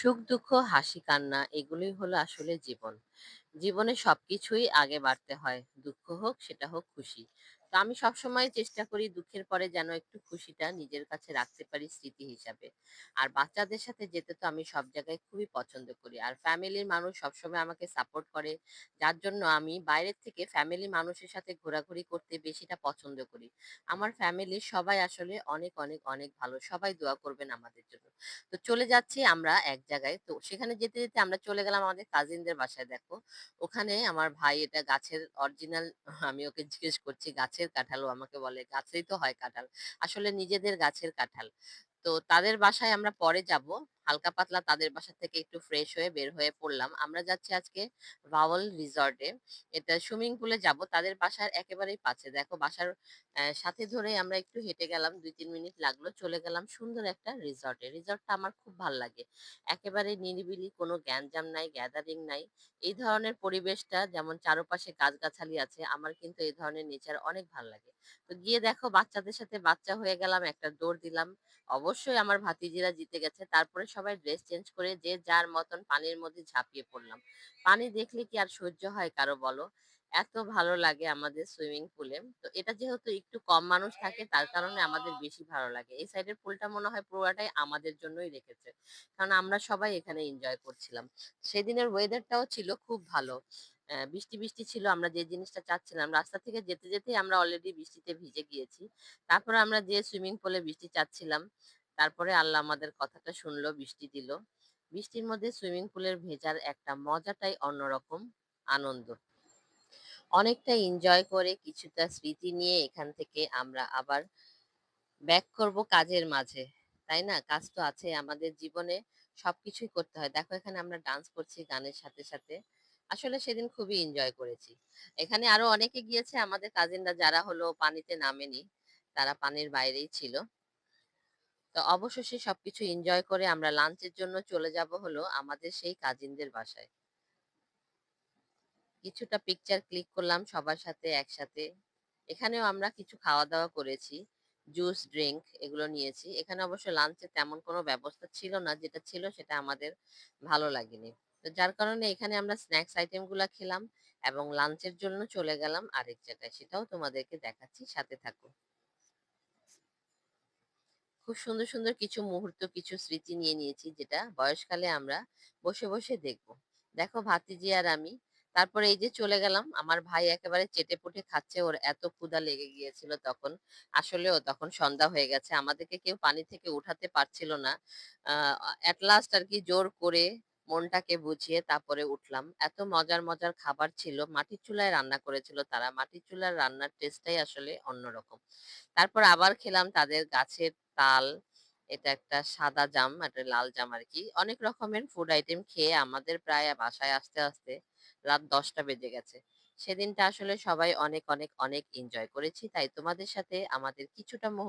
সুখ-দুঃখ, হাসি-কান্না এগুলোই হলো আসলে জীবন। জীবনে সবকিছুই আগে বাড়তে হয়। দুঃখ হোক, সেটা হোক খুশি। তো আমি সবসময় চেষ্টা করি দুঃখের পরে যেন একটু খুশিটা নিজের কাছে রাখতে পারি স্মৃতি হিসাবে। আর বাচ্চাদের সাথে যেতে তো আমি সব জায়গায় খুবই পছন্দ করি। আর ফ্যামিলির মানুষ সবসময় আমাকে সাপোর্ট করে। যার জন্য আমি বাইরের থেকে ফ্যামিলি মানুষের সাথে ঘোরাঘুরি করতে বেশিটা পছন্দ করি। আমার ফ্যামিলির সবাই আসলে অনেক, অনেক, অনেক ভালো। সবাই দোয়া করবেন আমাদের জন্য। তো চলে যাচ্ছি আমরা এক জায়গায়। তো সেখানে যেতে, যেতে আমরা চলে গেলাম আমাদের কাজিনদের বাসায় দেখো। ওখানে আমার ভাই এটা গাছের অরিজিনাল আমি ওকে জিজ্ঞেস করছি গাছের কাঁঠাল। কাঁঠালও আমাকে বলে, গাছেই তো হয় কাঁঠাল। আসলে নিজেদের গাছের কাঁঠাল। তো তাদের বাসায় আমরা পরে যাব। হালকা পাতলা তাদের বাসা থেকে একটু ফ্রেশ হয়ে বের হয়ে পড়লাম। আমরা যাচ্ছি আজকে ভাওয়াল রিসর্ট। এটা সুইমিং পুলে যাব। তাদের বাসার একেবারেই পাশে। দেখো বাসার সাথে ধরে আমরা একটু হেঁটে গেলাম। ২-৩ মিনিট লাগল। চলে গেলাম সুন্দর একটা রিসর্ট। রিসর্টটা আমার খুব ভালো লাগে। একেবারে নিরিবিলি, কোনো গ্যাঞ্জাম নাই, গ্যাদারিং নাই। এই ধরনের পরিবেশটা যেমন চারপাশে গাছগাছালি আছে, আমার কিন্তু এই ধরনের নেচার অনেক ভালো লাগে। তো গিয়ে দেখো বাচ্চাদের সাথে বাচ্চা হয়ে গেলাম, একটা দৌড় দিলাম। অবশ্যই আমার ভাতিজিরা জিতে গেছে। তারপরে সবাই ড্রেস চেঞ্জ করে যে যার মতন পানির মধ্যে ঝাঁপিয়ে পড়লাম। পানি দেখলে কি আর সহ্য হয় কারও বলো? এত ভালো লাগে আমাদের সুইমিং পুলে। তো এটা যেহেতু একটু কম মানুষ থাকে তার কারণে আমাদের বেশি ভালো লাগে। এই সাইডের পুলটা মনে হয় পুরাটাই আমাদের জন্যই রেখেছে। কারণ আমরা সবাই এখানে এনজয় করছিলাম। সেদিনের ওয়েদারটাও ছিল খুব ভালো। বৃষ্টি, বৃষ্টি ছিল। আমরা যে জিনিসটা চাচ্ছিলাম রাস্তা থেকে যেতে, যেতেই আমরা অলরেডি বৃষ্টিতে ভিজে গিয়েছি। তারপরে আমরা যেয়ে সুইমিং পুলে বৃষ্টি চাচ্ছিলাম। তারপরে আল্লাহ আমাদের কথাটা শুনলো, বৃষ্টি দিল। বৃষ্টির মধ্যে সুইমিং পুলের ভেজার একটা মজাটাই অন্যরকম আনন্দ। অনেকটা এনজয় করে কিছুটা স্মৃতি নিয়ে এখান থেকে আমরা আবার ব্যাক করব কাজের মাঝে। তাই না? কাজ তো আছেই আমাদের জীবনে সবকিছুই করতে হয়। দেখো এখানে আমরা ডান্স করছি গানের সাথে, সাথে। আসলে সেদিন খুবই এনজয় করেছি। এখানে আরও অনেকে গিয়েছে আমাদের কাজিনরা যারা হলো পানিতে নামেনি। তারা পানির বাইরেই ছিল। তো অবশেষে সবকিছু এনজয় করে আমরা লাঞ্চের জন্য চলে যাব হলো আমাদের সেই কাজিনদের বাসায়। কিছুটা পিকচার ক্লিক করলাম সবার সাথে একসাথে। এখানেও আমরা কিছু খাওয়া-দাওয়া করেছি। জুস, ড্রিংক এগুলো নিয়েছি। এখানে অবশ্য লাঞ্চে তেমন কোনো ব্যবস্থা ছিল না। যেটা ছিল সেটা আমাদের ভালো লাগেনি। তো যার কারণে এখানে আমরা স্ন্যাক্স আইটেমগুলা খেলাম এবং লাঞ্চের জন্য চলে গেলাম আরেক জায়গায়। সেটাও তোমাদেরকে দেখাচ্ছি, সাথে থাকো। খুব সুন্দর, সুন্দর কিছু মুহূর্ত, কিছু স্মৃতি নিয়ে নিয়েছি যেটা বয়সকালে আমরা বসে, বসে দেখব। দেখো ভাতিজি আর আমি। তারপরে এই যে চলে গেলাম। আমার ভাই একেবারে চেটেপুটে খাচ্ছে। ওর এত ক্ষুধা লেগে গিয়েছিল তখন। আসলেও তখন সন্ধ্যা হয়ে গেছে। আমাদেরকে কেউ পানি থেকে উঠাতে পারছিল না। এট লাস্ট আরকি জোর করে মনটাকে বুঝিয়ে তারপরে উঠলাম। এত মজার, মজার খাবার ছিল। মাটির চুলায় রান্না করেছিল তারা। মাটির চুলার রান্নার টেস্টটাই আসলে অন্যরকম। তারপর আবার খেলাম তাদের গাছের তাল। এটা একটা সাদা জাম, একটা লাল জাম আর কি অনেক রকমের ফুড আইটেম খেয়ে আমাদের প্রায় বাসায় আসতে, আসতে রাত দশটা বেজে গেছে। সেদিনটা আসলে সবাই অনেক, অনেক, অনেক এনজয় করেছি। তাই তোমাদের সাথে আমাদের কিছুটা মুহূর্ত